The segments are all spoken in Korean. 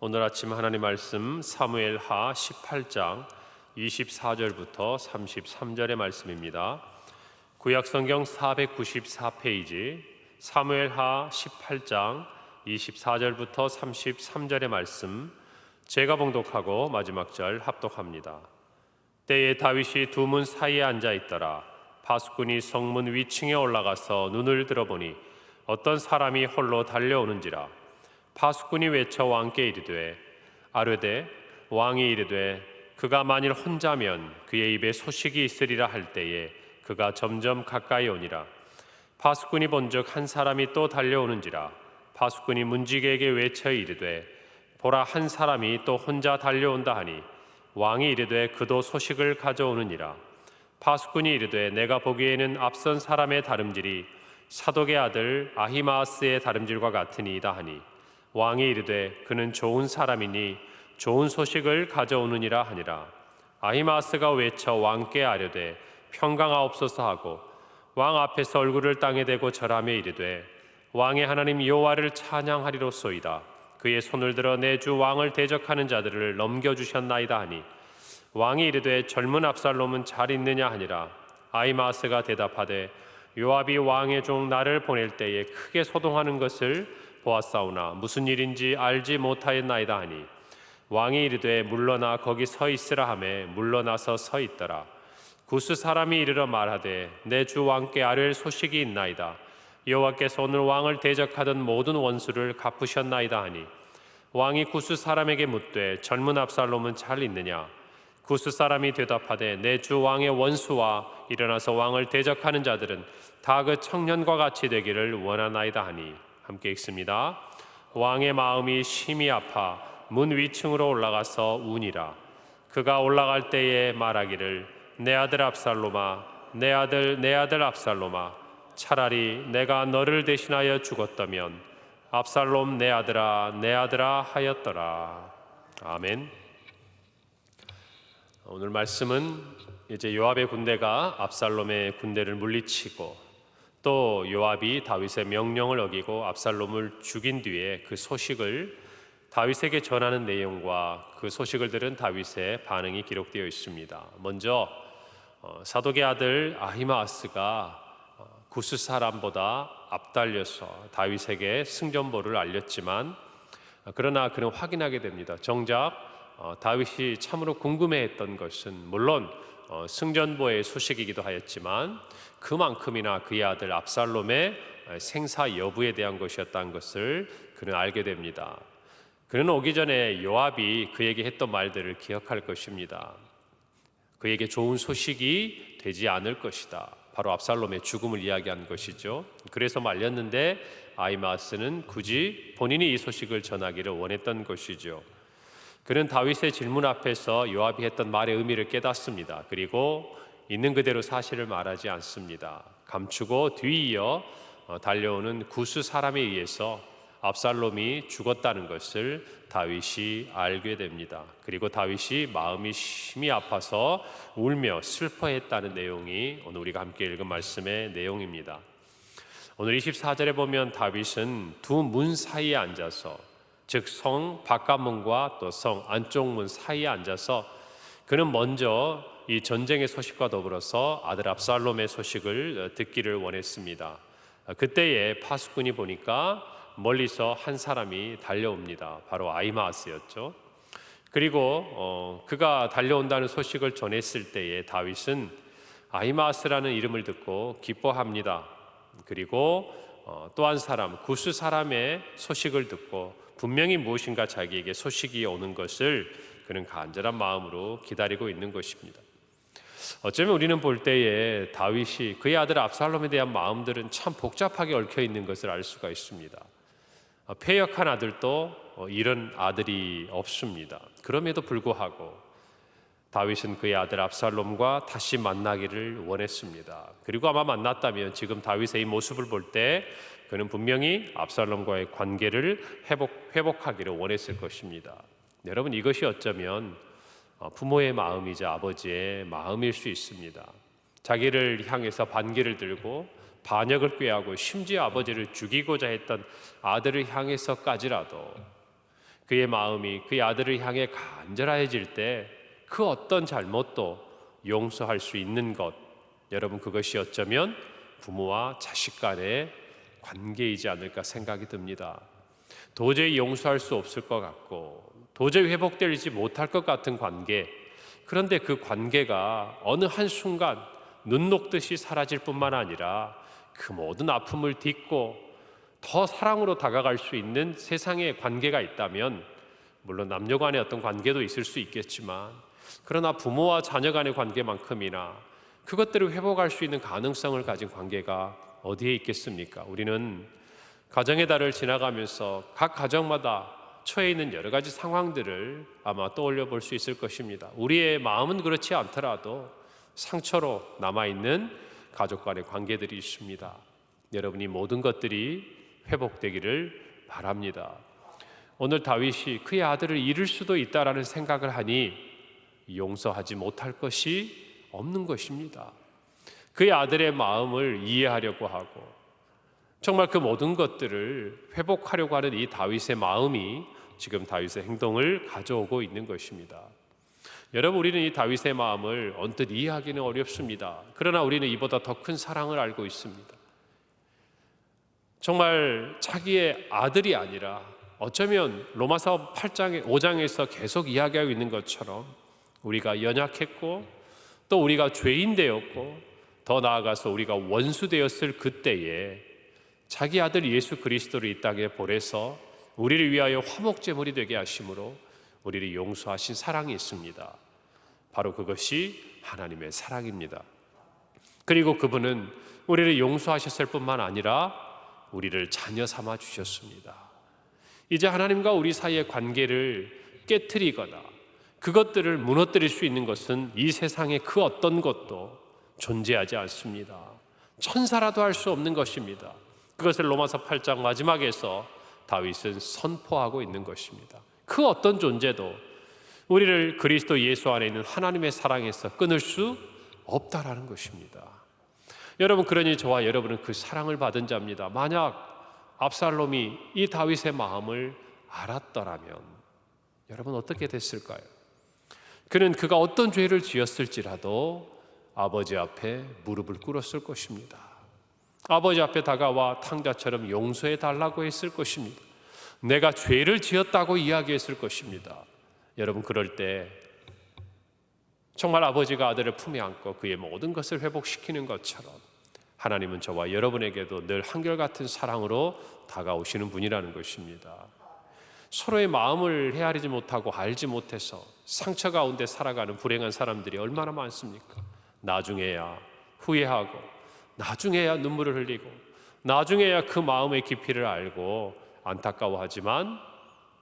오늘 아침 하나님 말씀 사무엘하 18장 24절부터 33절의 말씀입니다. 구약 성경 494페이지 사무엘하 18장 24절부터 33절의 말씀 제가 봉독하고 마지막 절 합독합니다. 때에 다윗이 두 문 사이에 앉아 있더라. 바수꾼이 성문 위층에 올라가서 눈을 들어보니 어떤 사람이 홀로 달려오는지라. 파수꾼이 외쳐 왕께 이르되 아뢰되 왕이 이르되 그가 만일 혼자면 그의 입에 소식이 있으리라 할 때에 그가 점점 가까이 오니라. 파수꾼이 본즉 한 사람이 또 달려오는지라 파수꾼이 문지기에게 외쳐 이르되 보라 한 사람이 또 혼자 달려온다 하니 왕이 이르되 그도 소식을 가져오느니라. 파수꾼이 이르되 내가 보기에는 앞선 사람의 다름질이 사독의 아들 아히마스의 다름질과 같으니이다 하니 왕이 이르되 그는 좋은 사람이니 좋은 소식을 가져오느니라 하니라. 아히마스가 외쳐 왕께 아뢰되 평강하옵소서 하고 왕 앞에서 얼굴을 땅에 대고 절하며 이르되 왕의 하나님 여호와를 찬양하리로소이다. 그의 손을 들어 내 주 왕을 대적하는 자들을 넘겨 주셨나이다 하니 왕이 이르되 젊은 압살롬은 잘 있느냐 하니라. 아히마스가 대답하되 요압이 왕의 종 나를 보낼 때에 크게 소동하는 것을 보았사오나 무슨 일인지 알지 못하였나이다 하니 왕이 이르되 물러나 거기 서 있으라 하매 물러나서 서 있더라. 구스 사람이 이르러 말하되 내 주 왕께 아뢰 소식이 있나이다. 여호와께서 오늘 왕을 대적하던 모든 원수를 갚으셨나이다 하니 왕이 구스 사람에게 묻되 젊은 압살롬은 잘 있느냐? 구스 사람이 대답하되 내 주 왕의 원수와 일어나서 왕을 대적하는 자들은 다 그 청년과 같이 되기를 원하나이다 하니 함께 읽습니다. 왕의 마음이 심히 아파 문 위층으로 올라가서 우니라. 그가 올라갈 때에 말하기를 내 아들 압살로마, 내 아들 내 아들 압살로마, 차라리 내가 너를 대신하여 죽었다면 압살롬 내 아들아 내 아들아 하였더라. 아멘. 오늘 말씀은 이제 요압의 군대가 압살롬의 군대를 물리치고 또 요압이 다윗의 명령을 어기고 압살롬을 죽인 뒤에 그 소식을 다윗에게 전하는 내용과 그 소식을 들은 다윗의 반응이 기록되어 있습니다. 먼저 어, 사독의 아들 아히마스가 어, 구스 사람보다 앞달려서 다윗에게 승전보를 알렸지만 어, 그러나 그는 확인하게 됩니다. 정작 다윗이 참으로 궁금해했던 것은 물론 승전보의 소식이기도 하였지만 그만큼이나 그의 아들 압살롬의 생사 여부에 대한 것이었다는 것을 그는 알게 됩니다. 그는 오기 전에 요압이 그에게 했던 말들을 기억할 것입니다. 그에게 좋은 소식이 되지 않을 것이다. 바로 압살롬의 죽음을 이야기한 것이죠. 그래서 말렸는데 아이마스는 굳이 본인이 이 소식을 전하기를 원했던 것이죠. 그는 다윗의 질문 앞에서 요압이 했던 말의 의미를 깨닫습니다. 그리고 있는 그대로 사실을 말하지 않습니다. 감추고 뒤이어 어, 달려오는 구수 사람에 의해서 압살롬이 죽었다는 것을 다윗이 알게 됩니다. 그리고 다윗이 마음이 심히 아파서 울며 슬퍼했다는 내용이 오늘 우리가 함께 읽은 말씀의 내용입니다. 오늘 24절에 보면 다윗은 두 문 사이에 앉아서 즉 성 바깥문과 또 성 안쪽 문 사이에 앉아서 그는 먼저 이 전쟁의 소식과 더불어서 아들 압살롬의 소식을 어, 듣기를 원했습니다. 어, 그때에 파수꾼이 보니까 멀리서 한 사람이 달려옵니다. 바로 아이마스였죠. 그리고 어, 그가 달려온다는 소식을 전했을 때에 다윗은 아이마스라는 이름을 듣고 기뻐합니다. 그리고 어, 또한 사람 구스 사람의 소식을 듣고 분명히 무엇인가 자기에게 소식이 오는 것을 그는 간절한 마음으로 기다리고 있는 것입니다. 어쩌면 우리는 볼 때에 다윗이 그의 아들 압살롬에 대한 마음들은 참 복잡하게 얽혀 있는 것을 알 수가 있습니다. 어, 폐역한 아들도 어, 이런 아들이 없습니다. 그럼에도 불구하고 다윗은 그의 아들 압살롬과 다시 만나기를 원했습니다. 그리고 아마 만났다면 지금 다윗의 이 모습을 볼 때 그는 분명히 압살롬과의 관계를 회복, 회복하기를 원했을 것입니다. 여러분 이것이 어쩌면 어, 부모의 마음이자 아버지의 마음일 수 있습니다. 자기를 향해서 반기를 들고 반역을 꾀하고 심지어 아버지를 죽이고자 했던 아들을 향해서까지라도 그의 마음이 그의 아들을 향해 간절해질 때 그 어떤 잘못도 용서할 수 있는 것 여러분 그것이 어쩌면 부모와 자식 간의 관계이지 않을까 생각이 듭니다. 도저히 용서할 수 없을 것 같고 도저히 회복되지 못할 것 같은 관계 그런데 그 관계가 어느 한 순간 눈 녹듯이 사라질 뿐만 아니라 그 모든 아픔을 딛고 더 사랑으로 다가갈 수 있는 세상의 관계가 있다면 물론 남녀 간의 어떤 관계도 있을 수 있겠지만 그러나 부모와 자녀 간의 관계만큼이나 그것들을 회복할 수 있는 가능성을 가진 관계가 어디에 있겠습니까? 우리는 가정의 달을 지나가면서 각 가정마다 처해 있는 여러 가지 상황들을 아마 떠올려 볼 수 있을 것입니다. 우리의 마음은 그렇지 않더라도 상처로 남아 있는 가족 간의 관계들이 있습니다. 여러분이 모든 것들이 회복되기를 바랍니다. 오늘 다윗이 그의 아들을 잃을 수도 있다라는 생각을 하니 용서하지 못할 것이 없는 것입니다. 그의 아들의 마음을 이해하려고 하고 정말 그 모든 것들을 회복하려고 하는 이 다윗의 마음이 지금 다윗의 행동을 가져오고 있는 것입니다. 여러분 우리는 이 다윗의 마음을 언뜻 이해하기는 어렵습니다. 그러나 우리는 이보다 더 큰 사랑을 알고 있습니다. 정말 자기의 아들이 아니라 어쩌면 로마서 8장 5장에서 계속 이야기하고 있는 것처럼 우리가 연약했고 또 우리가 죄인 되었고 더 나아가서 우리가 원수 되었을 그때에 자기 아들 예수 그리스도를 이 땅에 보내서 우리를 위하여 화목 제물이 되게 하심으로 우리를 용서하신 사랑이 있습니다. 바로 그것이 하나님의 사랑입니다. 그리고 그분은 우리를 용서하셨을 뿐만 아니라 우리를 자녀 삼아 주셨습니다. 이제 하나님과 우리 사이의 관계를 깨뜨리거나 그것들을 무너뜨릴 수 있는 것은 이 세상의 그 어떤 것도 존재하지 않습니다. 천사라도 할 수 없는 것입니다. 그것을 로마서 8장 마지막에서 다윗은 선포하고 있는 것입니다. 그 어떤 존재도 우리를 그리스도 예수 안에 있는 하나님의 사랑에서 끊을 수 없다라는 것입니다. 여러분 그러니 저와 여러분은 그 사랑을 받은 자입니다. 만약 압살롬이 이 다윗의 마음을 알았더라면 여러분 어떻게 됐을까요? 그는 그가 어떤 죄를 지었을지라도 아버지 앞에 무릎을 꿇었을 것입니다. 아버지 앞에 다가와 탕자처럼 용서해 달라고 했을 것입니다. 내가 죄를 지었다고 이야기했을 것입니다. 여러분 그럴 때 정말 아버지가 아들을 품에 안고 그의 모든 것을 회복시키는 것처럼 하나님은 저와 여러분에게도 늘 한결같은 사랑으로 다가오시는 분이라는 것입니다. 서로의 마음을 헤아리지 못하고 알지 못해서 상처 가운데 살아가는 불행한 사람들이 얼마나 많습니까? 나중에야 후회하고 나중에야 눈물을 흘리고 나중에야 그 마음의 깊이를 알고 안타까워하지만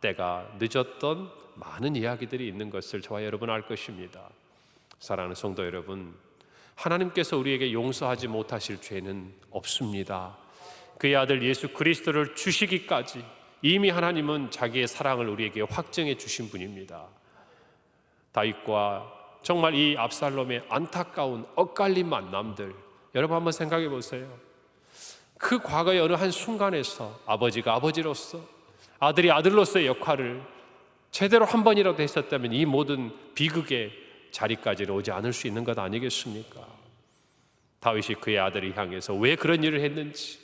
때가 늦었던 많은 이야기들이 있는 것을 저와 여러분 알 것입니다. 사랑하는 성도 여러분, 하나님께서 우리에게 용서하지 못하실 죄는 없습니다. 그의 아들 예수 그리스도를 주시기까지 이미 하나님은 자기의 사랑을 우리에게 확정해 주신 분입니다. 다윗과 정말 이 압살롬의 안타까운 엇갈린 만남들 여러분 한번 생각해 보세요. 그 과거의 어느 한 순간에서 아버지가 아버지로서 아들이 아들로서의 역할을 제대로 한 번이라도 했었다면 이 모든 비극의 자리까지는 오지 않을 수 있는 것 아니겠습니까? 다윗이 그의 아들을 향해서 왜 그런 일을 했는지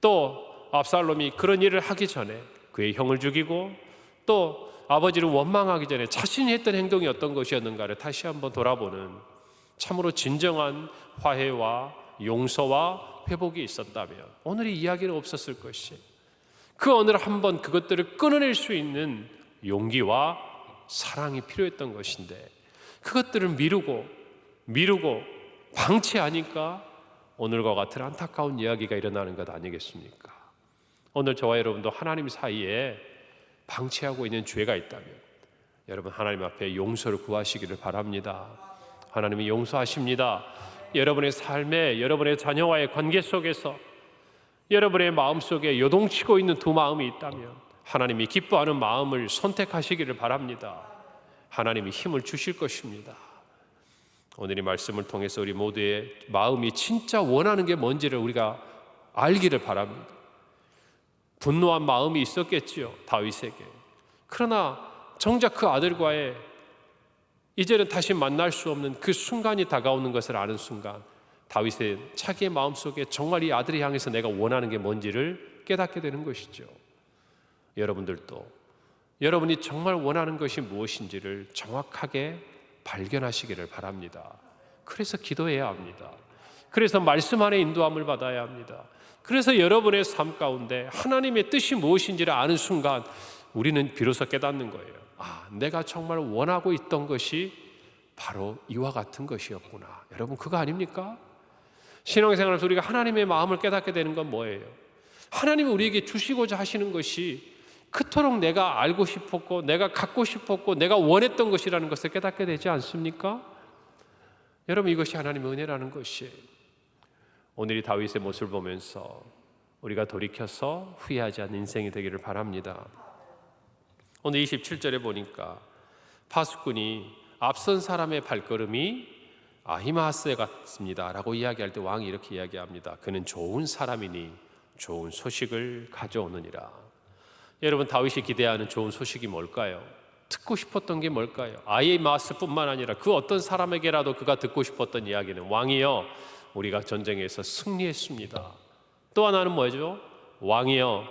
또 압살롬이 그런 일을 하기 전에 그의 형을 죽이고 또 아버지를 원망하기 전에 자신이 했던 행동이 어떤 것이었는가를 다시 한번 돌아보는 참으로 진정한 화해와 용서와 회복이 있었다면 오늘 이 이야기는 없었을 것이 그 오늘 한번 그것들을 끊어낼 수 있는 용기와 사랑이 필요했던 것인데 그것들을 미루고 미루고 방치하니까 오늘과 같은 안타까운 이야기가 일어나는 것 아니겠습니까? 오늘 저와 여러분도 하나님 사이에 방치하고 있는 죄가 있다면 여러분 하나님 앞에 용서를 구하시기를 바랍니다. 하나님이 용서하십니다. 여러분의 삶에 여러분의 자녀와의 관계 속에서 여러분의 마음 속에 요동치고 있는 두 마음이 있다면 하나님이 기뻐하는 마음을 선택하시기를 바랍니다. 하나님이 힘을 주실 것입니다. 오늘 이 말씀을 통해서 우리 모두의 마음이 진짜 원하는 게 뭔지를 우리가 알기를 바랍니다. 분노한 마음이 있었겠지요. 다윗에게. 그러나 정작 그 아들과의 이제는 다시 만날 수 없는 그 순간이 다가오는 것을 아는 순간 다윗의 자기의 마음속에 정말 이 아들을 향해서 내가 원하는 게 뭔지를 깨닫게 되는 것이죠. 여러분들도 여러분이 정말 원하는 것이 무엇인지를 정확하게 발견하시기를 바랍니다. 그래서 기도해야 합니다. 그래서 말씀 안에 인도함을 받아야 합니다. 그래서 여러분의 삶 가운데 하나님의 뜻이 무엇인지를 아는 순간 우리는 비로소 깨닫는 거예요. 아, 내가 정말 원하고 있던 것이 바로 이와 같은 것이었구나. 여러분, 그거 아닙니까? 신앙생활에서 우리가 하나님의 마음을 깨닫게 되는 건 뭐예요? 하나님이 우리에게 주시고자 하시는 것이 그토록 내가 알고 싶었고, 내가 갖고 싶었고, 내가 원했던 것이라는 것을 깨닫게 되지 않습니까? 여러분, 이것이 하나님의 은혜라는 것이에요. 오늘 이 다윗의 모습을 보면서 우리가 돌이켜서 후회하지 않는 인생이 되기를 바랍니다. 오늘 27절에 보니까 파수꾼이 앞선 사람의 발걸음이 아히마스 같습니다라고 이야기할 때 왕이 이렇게 이야기합니다. 그는 좋은 사람이니 좋은 소식을 가져오느니라. 여러분 다윗이 기대하는 좋은 소식이 뭘까요? 듣고 싶었던 게 뭘까요? 아히마스뿐만 아니라 그 어떤 사람에게라도 그가 듣고 싶었던 이야기는 왕이여 우리가 전쟁에서 승리했습니다. 또 하나는 뭐죠? 왕이여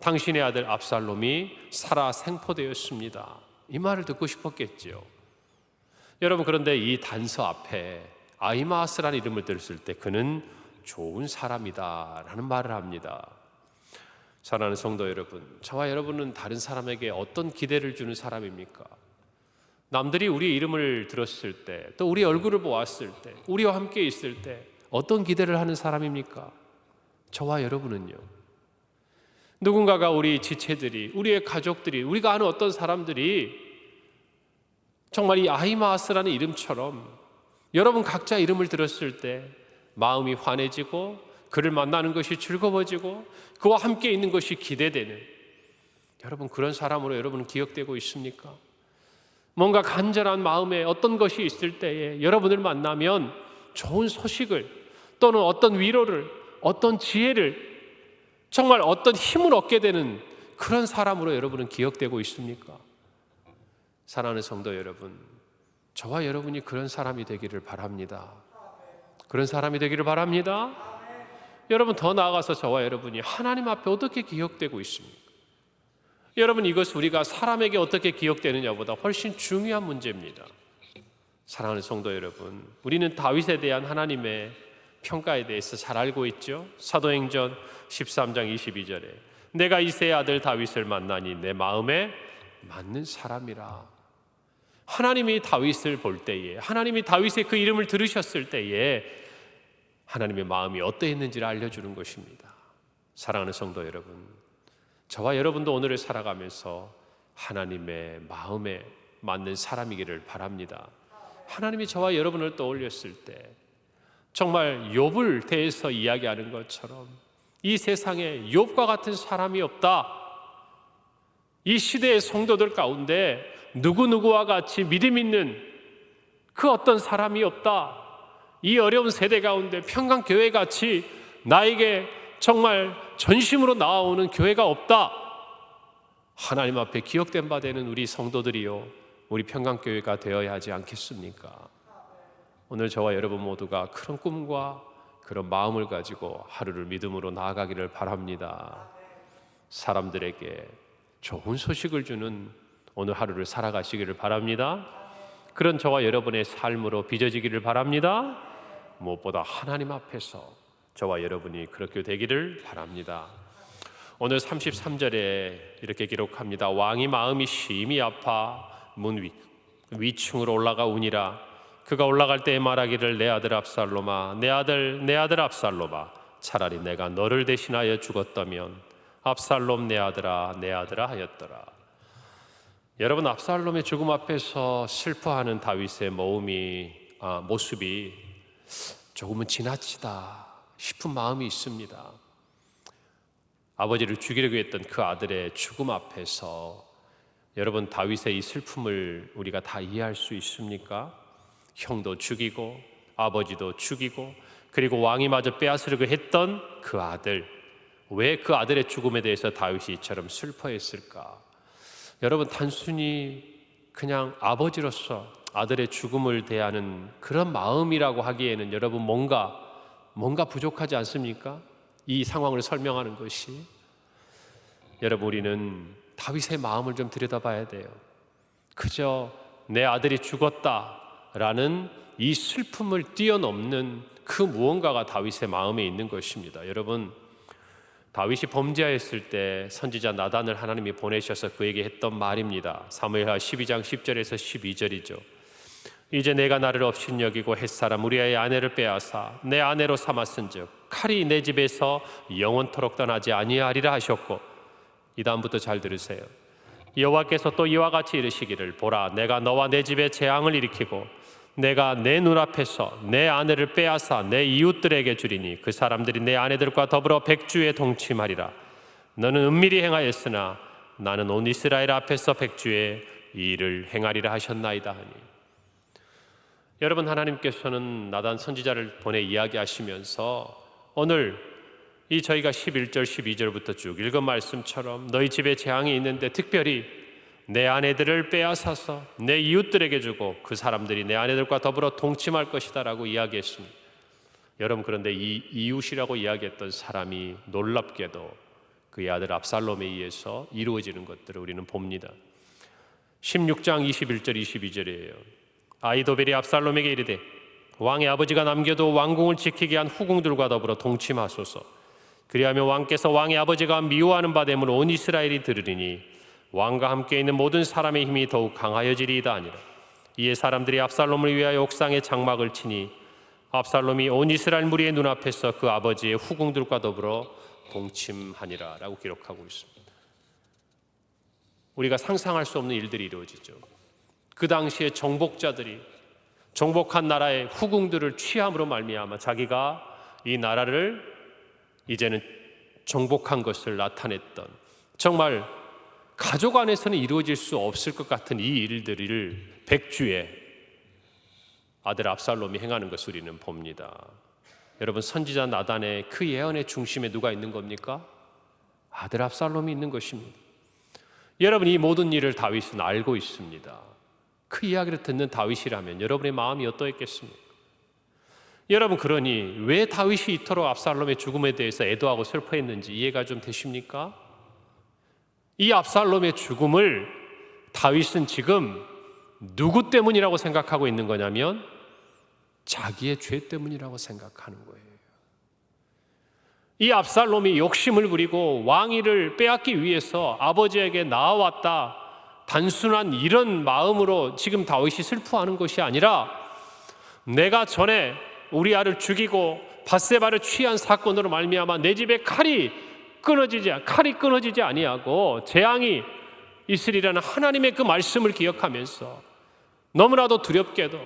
당신의 아들 압살롬이 살아 생포되었습니다. 이 말을 듣고 싶었겠지요. 여러분 그런데 이 단서 앞에 아이마스라는 이름을 들었을 때 그는 좋은 사람이다라는 말을 합니다. 사랑하는 성도 여러분, 저와 여러분은 다른 사람에게 어떤 기대를 주는 사람입니까? 남들이 우리 이름을 들었을 때, 또 우리 얼굴을 보았을 때, 우리와 함께 있을 때 어떤 기대를 하는 사람입니까? 저와 여러분은요. 누군가가 우리 지체들이, 우리의 가족들이, 우리가 아는 어떤 사람들이 정말 이 아이마스라는 이름처럼 여러분 각자 이름을 들었을 때 마음이 환해지고 그를 만나는 것이 즐거워지고 그와 함께 있는 것이 기대되는 여러분 그런 사람으로 여러분은 기억되고 있습니까? 뭔가 간절한 마음에 어떤 것이 있을 때에 여러분을 만나면 좋은 소식을 또는 어떤 위로를 어떤 지혜를 정말 어떤 힘을 얻게 되는 그런 사람으로 여러분은 기억되고 있습니까? 사랑하는 성도 여러분, 저와 여러분이 그런 사람이 되기를 바랍니다. 그런 사람이 되기를 바랍니다. 여러분 더 나아가서 저와 여러분이 하나님 앞에 어떻게 기억되고 있습니까? 여러분 이것 우리가 사람에게 어떻게 기억되느냐보다 훨씬 중요한 문제입니다. 사랑하는 성도 여러분, 우리는 다윗에 대한 하나님의 평가에 대해서 잘 알고 있죠. 사도행전 13장 22절에 내가 이세의 아들 다윗을 만나니 내 마음에 맞는 사람이라. 하나님이 다윗을 볼 때에 하나님이 다윗의 그 이름을 들으셨을 때에 하나님의 마음이 어떠했는지를 알려주는 것입니다. 사랑하는 성도 여러분, 저와 여러분도 오늘을 살아가면서 하나님의 마음에 맞는 사람이기를 바랍니다. 하나님이 저와 여러분을 떠올렸을 때 정말 욥을 대해서 이야기하는 것처럼 이 세상에 욥과 같은 사람이 없다. 이 시대의 성도들 가운데 누구누구와 같이 믿음 있는 그 어떤 사람이 없다. 이 어려운 세대 가운데 평강교회 같이 나에게 정말 전심으로 나아오는 교회가 없다. 하나님 앞에 기억된 바 되는 우리 성도들이요. 우리 평강교회가 되어야 하지 않겠습니까? 오늘 저와 여러분 모두가 그런 꿈과 그런 마음을 가지고 하루를 믿음으로 나아가기를 바랍니다. 사람들에게 좋은 소식을 주는 오늘 하루를 살아가시기를 바랍니다. 그런 저와 여러분의 삶으로 빚어지기를 바랍니다. 무엇보다 하나님 앞에서 저와 여러분이 그렇게 되기를 바랍니다. 오늘 33절에 이렇게 기록합니다. 왕이 마음이 심히 아파 문 위, 위층으로 올라가 우니라. 그가 올라갈 때에 말하기를 내 아들 압살로마, 내 아들, 내 아들 압살로마, 차라리 내가 너를 대신하여 죽었다면 압살롬 내 아들아, 내 아들아 하였더라. 여러분 압살롬의 죽음 앞에서 슬퍼하는 다윗의 모음이 아, 모습이 조금은 지나치다 싶은 마음이 있습니다. 아버지를 죽이려고 했던 그 아들의 죽음 앞에서 여러분 다윗의 이 슬픔을 우리가 다 이해할 수 있습니까? 형도 죽이고 아버지도 죽이고 그리고 왕이 마저 빼앗으려고 했던 그 아들 왜 그 아들의 죽음에 대해서 다윗이 이처럼 슬퍼했을까? 여러분 단순히 그냥 아버지로서 아들의 죽음을 대하는 그런 마음이라고 하기에는 여러분 뭔가 뭔가 부족하지 않습니까? 이 상황을 설명하는 것이 여러분 우리는 다윗의 마음을 좀 들여다봐야 돼요. 그저 내 아들이 죽었다라는 이 슬픔을 뛰어넘는 그 무언가가 다윗의 마음에 있는 것입니다. 여러분 다윗이 범죄하였을 때 선지자 나단을 하나님이 보내셔서 그에게 했던 말입니다. 사무엘하 12장 10절에서 12절이죠. 이제 내가 나를 없인 여기고 햇사람 우리의 아내를 빼앗아 내 아내로 삼았은즉 칼이 내 집에서 영원토록 떠나지 아니하리라 하셨고 이 다음부터 잘 들으세요. 여호와께서 또 이와 같이 이르시기를 보라 내가 너와 내 집에 재앙을 일으키고 내가 내 눈앞에서 내 아내를 빼앗아 내 이웃들에게 주리니 그 사람들이 내 아내들과 더불어 백주에 동침하리라 너는 은밀히 행하였으나 나는 온 이스라엘 앞에서 백주에 이 일을 행하리라 하셨나이다 하니 여러분 하나님께서는 나단 선지자를 보내 이야기하시면서 오늘 이 저희가 11절 12절부터 쭉 읽은 말씀처럼 너희 집에 재앙이 있는데 특별히 내 아내들을 빼앗아서 내 이웃들에게 주고 그 사람들이 내 아내들과 더불어 동침할 것이다라고 이야기했습니다. 여러분 그런데 이 이웃이라고 이야기했던 사람이 놀랍게도 그의 아들 압살롬에 의해서 이루어지는 것들을 우리는 봅니다. 16장 21절 22절이에요. 아이도벨이 압살롬에게 이르되 왕의 아버지가 남겨도 왕궁을 지키게 한 후궁들과 더불어 동침하소서. 그리하면 왕께서 왕의 아버지가 미워하는 바 되므로 온 이스라엘이 들으리니 왕과 함께 있는 모든 사람의 힘이 더욱 강하여지리이다 아니라 이에 사람들이 압살롬을 위하여 옥상에 장막을 치니 압살롬이 온 이스라엘 무리의 눈앞에서 그 아버지의 후궁들과 더불어 동침하니라라고 기록하고 있습니다. 우리가 상상할 수 없는 일들이 이루어지죠. 그 당시에 정복자들이 정복한 나라의 후궁들을 취함으로 말미암아 자기가 이 나라를 이제는 정복한 것을 나타냈던 정말 가족 안에서는 이루어질 수 없을 것 같은 이 일들을 백주에 아들 압살롬이 행하는 것을 우리는 봅니다. 여러분 선지자 나단의 그 예언의 중심에 누가 있는 겁니까? 아들 압살롬이 있는 것입니다. 여러분 이 모든 일을 다윗은 알고 있습니다. 그 이야기를 듣는 다윗이라면 여러분의 마음이 어떠했겠습니까? 여러분 그러니 왜 다윗이 이토록 압살롬의 죽음에 대해서 애도하고 슬퍼했는지 이해가 좀 되십니까? 이 압살롬의 죽음을 다윗은 지금 누구 때문이라고 생각하고 있는 거냐면 자기의 죄 때문이라고 생각하는 거예요. 이 압살롬이 욕심을 부리고 왕위를 빼앗기 위해서 아버지에게 나아왔다. 단순한 이런 마음으로 지금 다윗이 슬퍼하는 것이 아니라 내가 전에 우리 아를 죽이고 바세바를 취한 사건으로 말미암아 내 집에 칼이 끊어지지 칼이 끊어지지 아니하고 재앙이 있으리라는 하나님의 그 말씀을 기억하면서 너무나도 두렵게도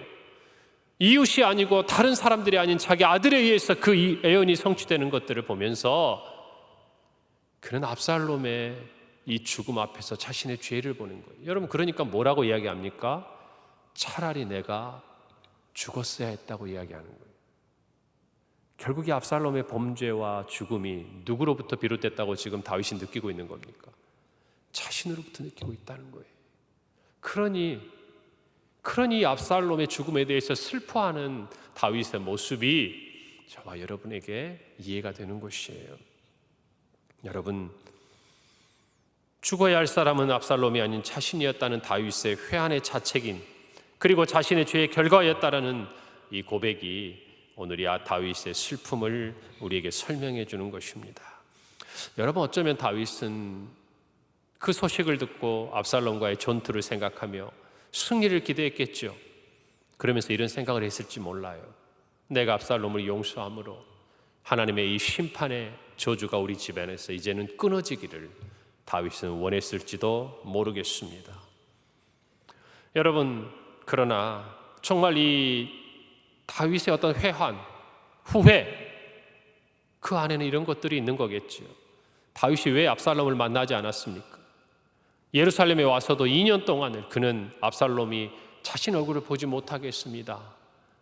이웃이 아니고 다른 사람들이 아닌 자기 아들에 의해서 그 애연이 성취되는 것들을 보면서 그는 압살롬의 이 죽음 앞에서 자신의 죄를 보는 거예요. 여러분 그러니까 뭐라고 이야기합니까? 차라리 내가 죽었어야 했다고 이야기하는 거예요. 결국 이 압살롬의 범죄와 죽음이 누구로부터 비롯됐다고 지금 다윗이 느끼고 있는 겁니까? 자신으로부터 느끼고 있다는 거예요. 그러니 그러니 압살롬의 죽음에 대해서 슬퍼하는 다윗의 모습이 저와 여러분에게 이해가 되는 것이에요. 여러분 죽어야 할 사람은 압살롬이 아닌 자신이었다는 다윗의 회한의 자책인 그리고 자신의 죄의 결과였다라는 이 고백이 오늘 이 다윗의 슬픔을 우리에게 설명해 주는 것입니다. 여러분 어쩌면 다윗은 그 소식을 듣고 압살롬과의 전투를 생각하며 승리를 기대했겠죠. 그러면서 이런 생각을 했을지 몰라요. 내가 압살롬을 용서함으로 하나님의 이 심판의 저주가 우리 집안에서 이제는 끊어지기를 다윗은 원했을지도 모르겠습니다. 여러분, 그러나 정말 이 다윗의 어떤 회환, 후회, 그 안에는 이런 것들이 있는 거겠지요. 다윗이 왜 압살롬을 만나지 않았습니까? 예루살렘에 와서도 2년 동안을 그는 압살롬이 자신 얼굴을 보지 못하게 했습니다.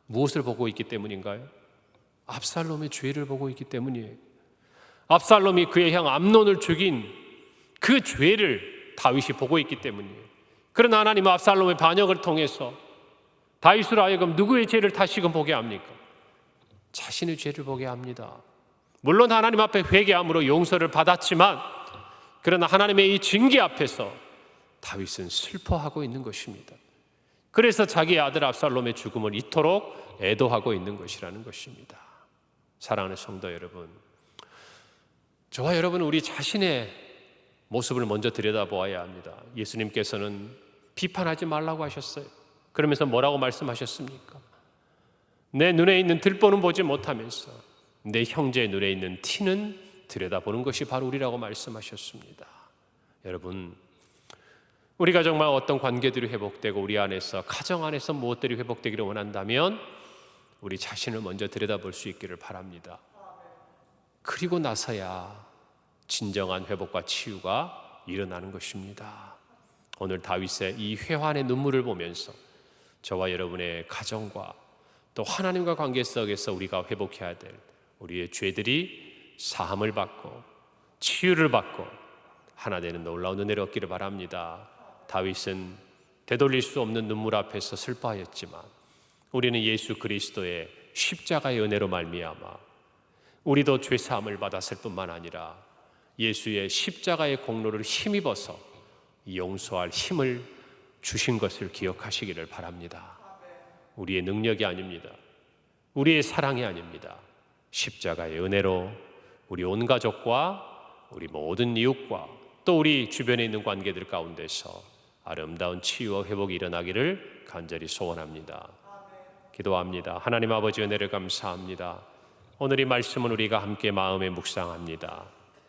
무엇을 보고 있기 때문인가요? 압살롬의 죄를 보고 있기 때문이에요. 압살롬이 그의 형 암론을 죽인 그 죄를 다윗이 보고 있기 때문이에요. 그러나 하나님은 압살롬의 반역을 통해서 다윗으로 하여금 누구의 죄를 다시금 보게 합니까? 자신의 죄를 보게 합니다. 물론 하나님 앞에 회개함으로 용서를 받았지만 그러나 하나님의 이 징계 앞에서 다윗은 슬퍼하고 있는 것입니다. 그래서 자기 아들 압살롬의 죽음을 이토록 애도하고 있는 것이라는 것입니다. 사랑하는 성도 여러분, 저와 여러분은 우리 자신의 모습을 먼저 들여다보아야 합니다. 예수님께서는 비판하지 말라고 하셨어요. 그러면서 뭐라고 말씀하셨습니까? 내 눈에 있는 들보는 보지 못하면서 내 형제의 눈에 있는 티는 들여다보는 것이 바로 우리라고 말씀하셨습니다. 여러분, 우리가 정말 어떤 관계들이 회복되고 우리 안에서 가정 안에서 무엇들이 회복되기를 원한다면 우리 자신을 먼저 들여다볼 수 있기를 바랍니다. 그리고 나서야 진정한 회복과 치유가 일어나는 것입니다. 오늘 다윗의 이 회환의 눈물을 보면서 저와 여러분의 가정과 또 하나님과 관계 속에서 우리가 회복해야 될 우리의 죄들이 사함을 받고 치유를 받고 하나 되는 놀라운 은혜를 얻기를 바랍니다. 다윗은 되돌릴 수 없는 눈물 앞에서 슬퍼하였지만 우리는 예수 그리스도의 십자가의 은혜로 말미암아 우리도 죄 사함을 받았을 뿐만 아니라 예수의 십자가의 공로를 힘입어서 용서할 힘을 주신 것을 기억하시기를 바랍니다. 우리의 능력이 아닙니다. 우리의 사랑이 아닙니다. 십자가의 은혜로 우리 온 가족과 우리 모든 이웃과 또 우리 주변에 있는 관계들 가운데서 아름다운 치유와 회복이 일어나기를 간절히 소원합니다. 기도합니다. 하나님 아버지 은혜를 감사합니다. 오늘 이 말씀은 우리가 함께 마음에 묵상합니다.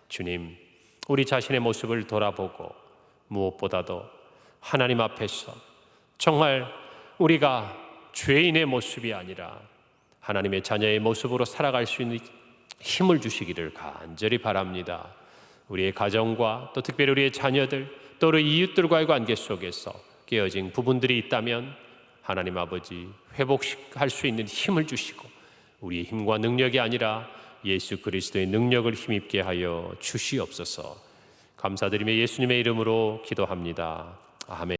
주님, 우리 자신의 모습을 돌아보고 무엇보다도 하나님 앞에서 정말 우리가 죄인의 모습이 아니라 하나님의 자녀의 모습으로 살아갈 수 있는 힘을 주시기를 간절히 바랍니다. 우리의 가정과 또 특별히 우리의 자녀들 또 우리 이웃들과의 관계 속에서 깨어진 부분들이 있다면 하나님 아버지 회복할 수 있는 힘을 주시고 우리의 힘과 능력이 아니라 예수 그리스도의 능력을 힘입게 하여 주시옵소서. 감사드리며 예수님의 이름으로 기도합니다. 아멘.